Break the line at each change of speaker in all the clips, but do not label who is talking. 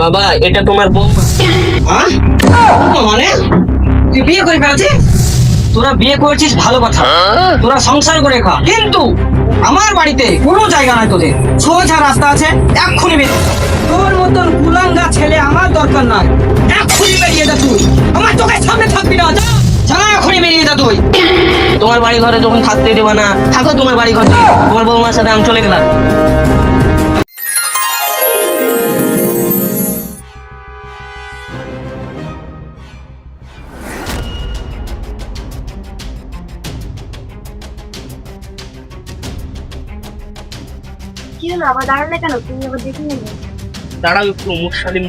বাবা, এটা তোমার
হ্যাঁ? মানে? তুই বিয়ে করে ফেলছিস? তোরা বিয়ে করেছিস ভালো কথা। তোরা সংসার করে খা। কিন্তু আমার বাড়িতে কোনো জায়গা নাই তোদের। সোজা রাস্তা আছে, এক্ষুনি বেরিয়ে তোর মতন কুলাঙ্গা ছেলে আমার দরকার নাই। এক্ষুনি বেরিয়ে যা তুই। আমার চোখের সামনে থাকবি না, যা। বেরিয়ে তুই।
তোমার বাড়ি ঘরে যখন থাকতে দেবা না, থাকো তোমার বাড়ি ঘরে তোমার বৌমার সাথে আমি চলে গেলাম।
আবার দাঁড়ালে কেন? তুমি আবার দেখে নেবে।
দাঁড়াও একটু মুসালিম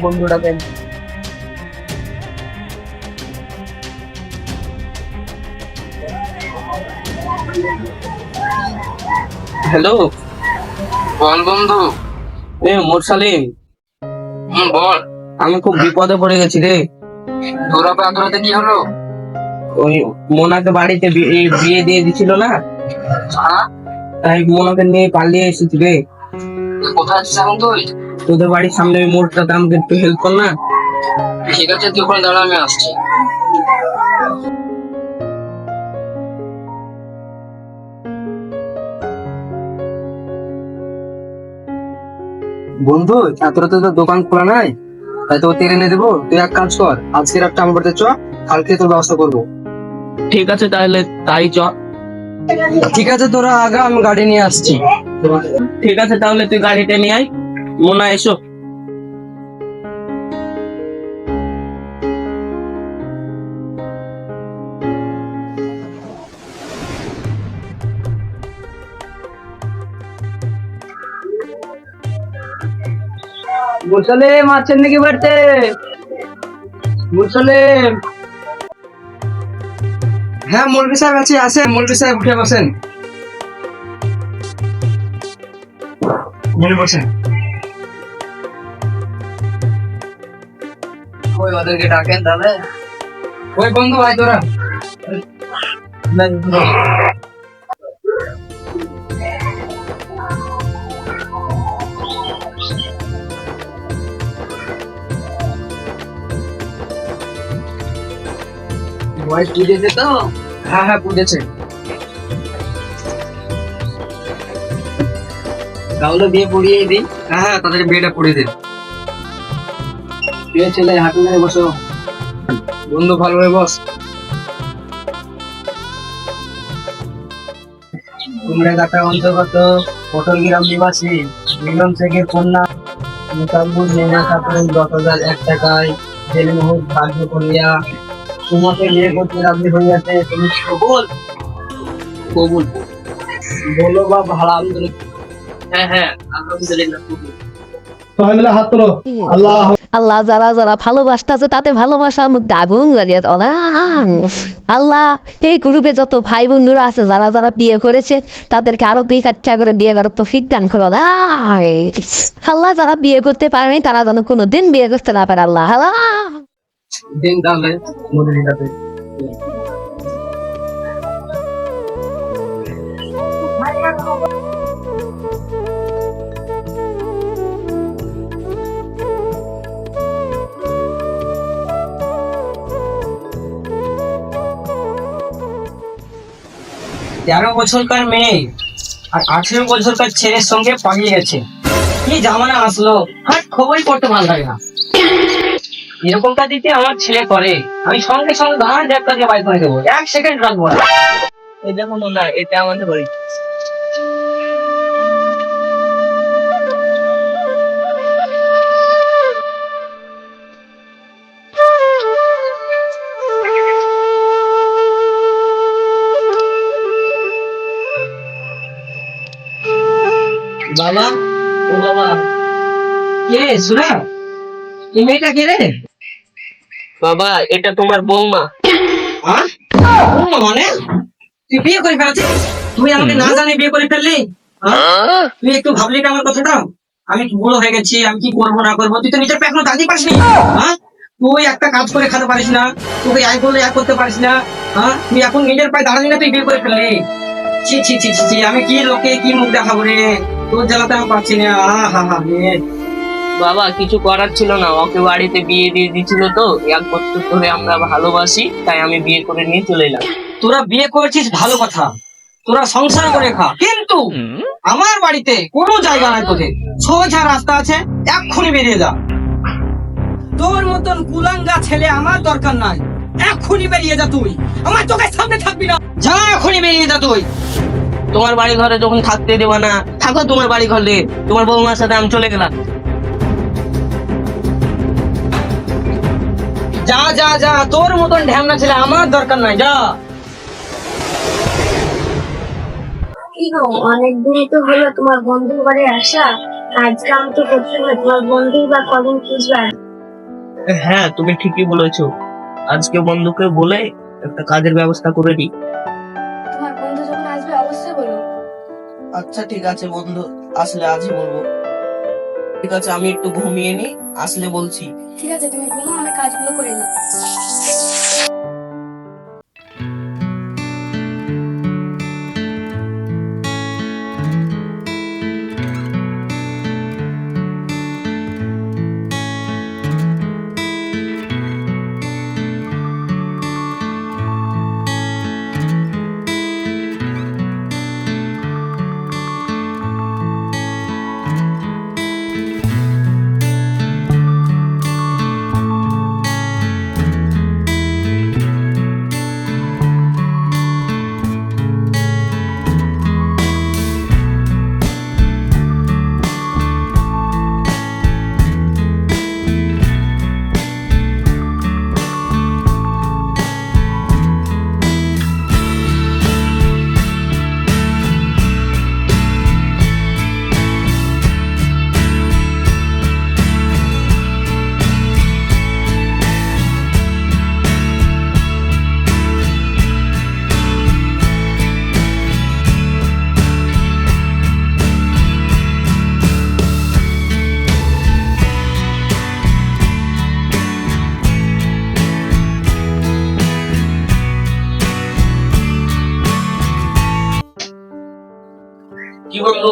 হ্যালো
বল বন্ধু।
এ মুরসালিম।
বল।
আমি খুব বিপদে পড়ে গেছি রে।
পা তোরাতে কি হলো?
ওই মোনাকে বাড়িতে এই বিয়ে দিয়ে দিছিল না?
হ্যাঁ?
তাই মোনাকে নিয়ে পালিয়ে এসেছি রে।
কোথায় আছিস এখন তুই?
তোদের বাড়ির সামনে ওই মোড়টাতে আমাকে একটু হেল্প কর না।
ঠিক আছে তুই ওখানে দাঁড়া আমি আসছি।
বন্ধু এতটা তো দোকান খোলা নাই। তাই তো তেল এনে দেবো। তুই এক কাজ কর আজকে রাতটা আমার বাড়িতে চ কালকে তোর ব্যবস্থা করব।
ঠিক আছে তাহলে তাই চ।
ঠিক আছে তোরা আগা আমি গাড়ি নিয়ে আসছি।
ঠিক আছে তাহলে তুই গাড়িতে নিয়ে আয়। মোনা এসো।
মুসলিম আছেন নাকি বাড়িতে মুসলিম। হ্যাঁ মৌলভি সাহেব আছি আসেন মৌলভি সাহেব উঠে বসেন। মনে বসেন।
ওই ওদেরকে ডাকেন তাহলে।
ওই বন্ধু ভাই তোরা।
ভয়েস বুঝেছে তো?
হ্যাঁ হ্যাঁ বুঝেছে
তাহলে বিয়ে পড়িয়ে দিই।
হ্যাঁ হ্যাঁ তাদেরকে বিয়েটা পড়িয়ে দিন
বিয়ে ছেলে হাঁটু মেরে বসো।
বন্ধু ভালোভাবে বস।
কাটা অন্তর্গত নিবাসী মিলন শেখের কন্যা মোতাব্বুর নেনা খাতুন দশ হাজার এক টাকায় জেলমোহর করিয়া তোমাকে বিয়ে করতে রাজি হইয়াছে। তুমি কবুল
কবুল
বলো বা ভাড়া
হ্যাঁ হ্যাঁ আলহামদুলিল্লাহ
সবাই মিলে হাত তোলো। আল্লাহ।
আল্লাহ যারা যারা ভালোবাসতেছে তাতে ভালোবাসার মধ্যে আগুন জ্বালিয়ে। আল্লাহ। এই গ্রুপে যত ভাই বন্ধুরা আছে যারা যারা বিয়ে করেছে তাদেরকে আরও দুই কাচ্চা করে বিয়ে করার তো ফিট করো। আল্লাহ। যারা বিয়ে করতে পারেনি তারা যেন কোনো দিন বিয়ে করতে না পারে আল্লাহ। আল্লাহ।
দিন তাহলে
তেরো বছরকার মেয়ে আর আঠেরো বছরকার ছেলের সঙ্গে পালিয়ে গেছে। কি জামানা আসলো? আর খবরই পড়তে ভালো লাগে না। এরকমটা দিতে আমার ছেলে করে। আমি সঙ্গে সঙ্গে ধান দেবতাকে বাইক করে দেবো? এক সেকেন্ড রাখব না।
এটা দেখো না এটা আমাদের বাড়ি।
বাবা? ও বাবা। কে? রে এই মেয়েটা কে রে?
বাবা এটা তোমার বৌমা।
হ্যাঁ? বৌমা মানে? তুই বিয়ে করে ফেলছিস? তুই আমাকে না জানি বিয়ে করে ফেললি? তুই একটু ভাবলি না আমার কথাটা? আমি বুড়ো হয়ে গেছি আমি কি করব না করব? তুই তো নিজের পেখনো দাঁড়িয়ে পারিস হ্যাঁ তুই একটা কাজ করে খেতে পারিস না। তোকে এক বলে এক করতে পারিস না। হ্যাঁ তুই এখন নিজের পায়ে দাঁড়ালি না তুই বিয়ে করে ফেললি। ছি ছি ছি ছি ছি, আমি কি লোকে কি মুখ দেখাবো রে? তোর জ্বালাতে আমি পাচ্ছি না। আহা হা হা
বাবা কিছু করার ছিল না। ওকে বাড়িতে বিয়ে দিয়ে দিয়েছিল তো এক বছর ধরে আমরা ভালোবাসি তাই আমি বিয়ে করে নিয়ে চলে এলাম।
তোরা বিয়ে করেছিস ভালো কথা। তোরা সংসার করে খা। কিন্তু আমার বাড়িতে কোনো জায়গা নাই তোদের। সোজা রাস্তা আছে এক্ষুনি বেরিয়ে যা। তোর মতন কুলাঙ্গা ছেলে আমার দরকার নাই। এক্ষুনি বেরিয়ে যা তুই। আমার চোখের সামনে থাকবি না। যা এক্ষুনি বেরিয়ে যা তুই।
তোমার বাড়ি ঘরে যখন থাকতে দেবা না থাকো তোমার বাড়ি ঘরে। তোমার বৌমার সাথে আমি চলে গেলাম।
যা যা যা তোর মতন ঢ্যামনা ছেলে আমার দরকার নাই যা।
কি গো অনেক তো হলো তোমার বন্ধুর বাড়ি আসা। আজকে আমি তো করতে হবে তোমার বন্ধু বা কদিন খুঁজবার
হ্যাঁ তুমি ঠিকই বলেছ। আজকে বন্ধুকে বলে একটা কাজের ব্যবস্থা করে দিই। আচ্ছা ঠিক আছে বন্ধু, আসলে আজই বলব। ঠিক আছে, আমি একটু ঘুমিয়ে নি আসলে বলছি।
ঠিক আছে, তুমি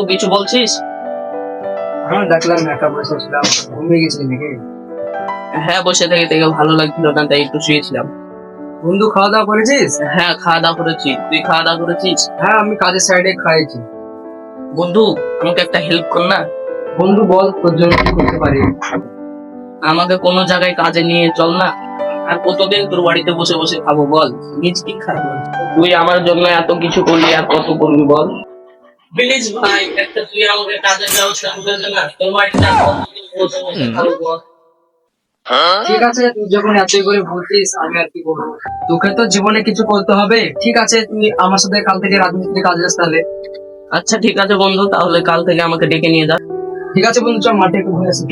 কিছু বলছিস?
হ্যাঁ দেখলাম একা বসেছিলাম ঘুমিয়ে গেছিলি নাকি?
হ্যাঁ বসে থেকে থেকে ভালো লাগছিল না তাই একটু শুয়েছিলাম।
বন্ধু খাওয়া দাওয়া করেছিস?
হ্যাঁ খাওয়া দাওয়া করেছি। তুই খাওয়া দাওয়া করেছিস?
হ্যাঁ আমি কাজের সাইডে খাইছি।
বন্ধু আমাকে একটা হেল্প কর না।
বন্ধু বল তোর জন্য কি করতে পারি?
আমাকে কোনো জায়গায় কাজে নিয়ে চল না। আর কতদিন তোর বাড়িতে বসে বসে খাব বল? নিজ কি খাব? তুই আমার জন্য এত কিছু করলি আর কত করবি বল? প্লিজ ভাই একটা তুই আমাকে কাজের ব্যবস্থা করে দে না তোমার
ঠিক আছে তুই যখন এতই করে বলছিস আমি আর কি বলব? তোকে তো জীবনে কিছু করতে হবে। ঠিক আছে তুই আমার সাথে কাল থেকে রাজনীতিতে কাজে যাস তাহলে
আচ্ছা ঠিক আছে বন্ধু তাহলে কাল থেকে আমাকে ডেকে নিয়ে যা
ঠিক আছে বন্ধু চল মাঠে একটু ঘুরে আসি।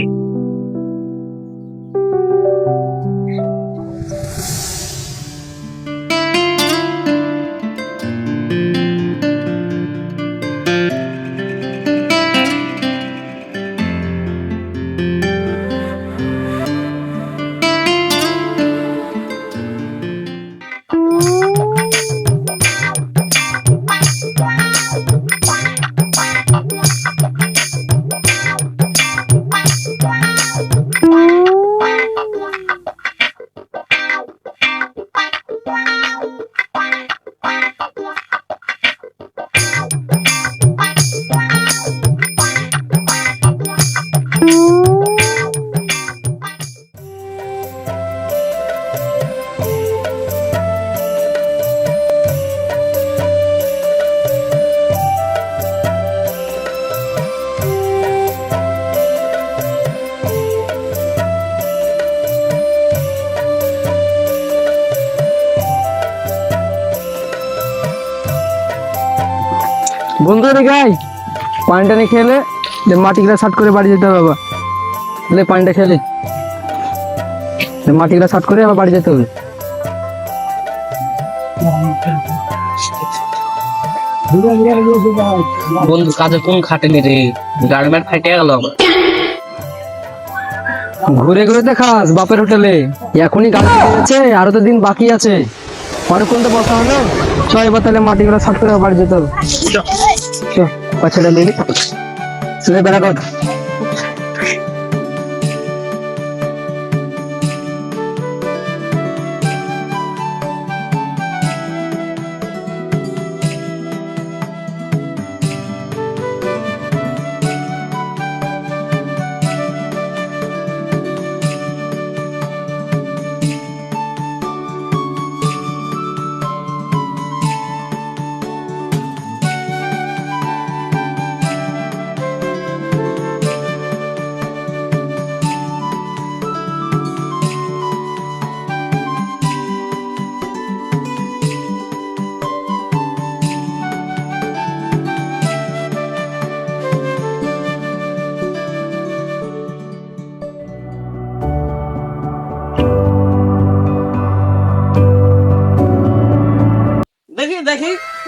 গাই পানিটা নিয়ে খেলে দে মাটিগুলা সাট করে বাড়ি যেতে হবে বাবা লে পানিটা খেলে। মাটিগুলা সাট করে আবার বাড়ি যেতে হবে।
বন্ধু কাজে কোন খাটেনি রে? গার্মেন্ট গেল
ঘুরে ঘুরে দেখাস বাপের হোটেলে। এখনই গাড়ি আছে আরও তো দিন বাকি আছে। অনেকক্ষণ তো বসা হলো। চ এবার তাহলে মাটিগুলা সাট করে বাড়ি যেতে হবে। চ বাচ্চাটা নিয়ে নে। বেড়া কর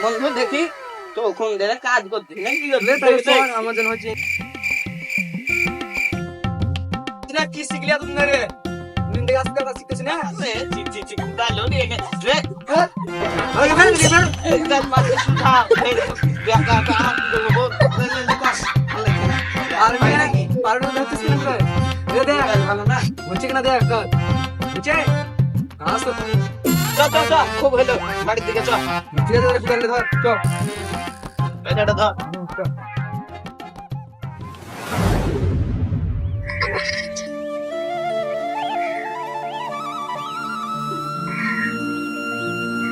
বন্ধু দেখি তো কোন দিনে কাজ করতে না কি করতে
আমার জন্য হচ্ছে কি শিখলি তুমি রে না
চি রে
আরে
একদম মাথা দেখা কা
আর না না ভালো না দেখ আসো
চ চ চ খুব হলো। বাড়ির দিকে চ
ঠিক আছে ধর ধর চল।
ধর।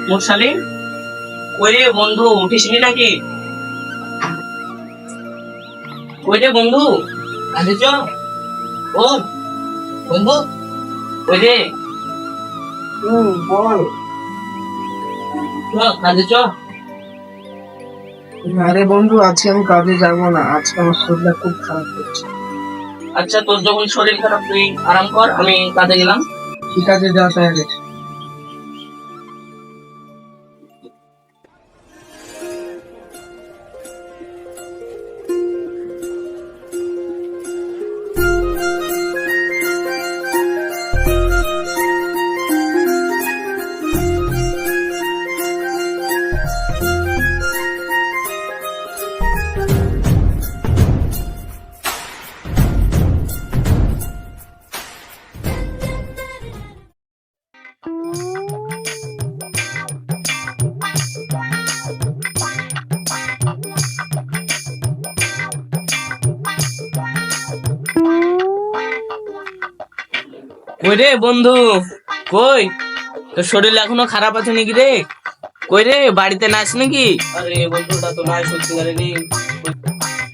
মুরসালিম ওই বন্ধু উঠিসনি নাকি? ওই রে বন্ধু? কাজে ও বন্ধু ওই রে?
হুম বল।
কাজে চ
আরে বন্ধু আজকে আমি কাজে যাব না। আজকে আমার শরীরটা খুব খারাপ করছে।
আচ্ছা তোর যখন শরীর খারাপ তুই আরাম কর আমি কাজে গেলাম।
ঠিক আছে যা তাহলে।
কই রে বন্ধু? কই? তোর শরীর এখনও খারাপ আছে নাকি রে? কই রে বাড়িতে নাচ নাকি? আরে বন্ধুটা তো নাই সত্যি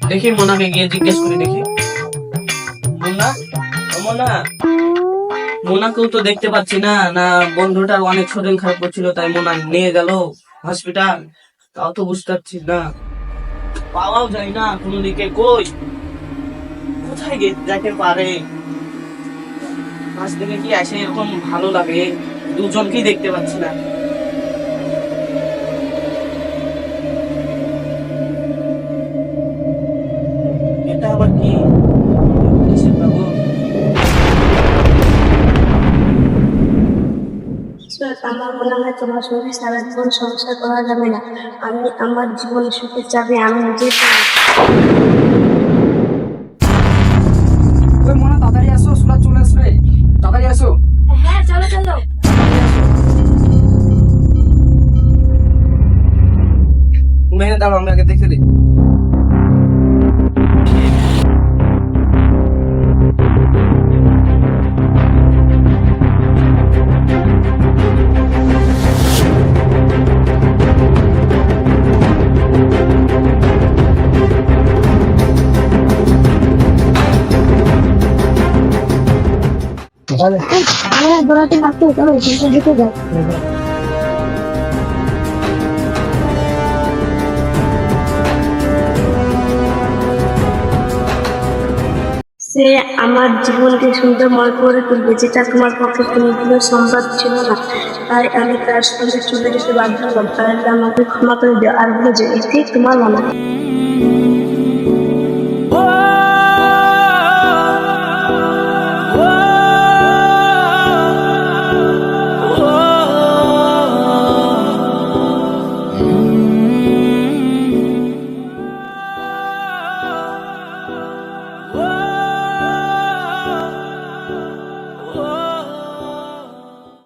দেখি মোনাকে গিয়ে জিজ্ঞেস করে দেখি। মোনা? মোনা? মোনাকেও তো দেখতে পাচ্ছি না। না বন্ধুটার অনেক শরীর খারাপ করছিল তাই মোনা নিয়ে গেল হসপিটাল। তাও তো বুঝতে পারছি না। পাওয়াও যায় না কোনো দিকে। কই? কোথায় যেতে পারে। আজ থেকে কি আসে এরকম ভালো লাগে? দুজনকেই দেখতে পাচ্ছি না। এটা আবার কি?
আমার মনে হয় তোমার সঙ্গে সারা জীবন সংসার করা যাবে না। আমি আমার জীবনে সুখের চাবি আমি নিজে
দাঁড়াও আমি আগে দেখে দিই
দৌড়াতে থাকতে চলো কিন্তু ঢুকে সে আমার জীবনকে সুন্দরময় করে তুলবে। যেটা তোমার পক্ষে কোনোদিনও সম্ভব ছিল না। তাই আমি তার সঙ্গে চলে যেতে বাধ্য হলাম। তাহলে আমাকে ক্ষমা করে দিও। আর বুঝে এটি তোমার মনে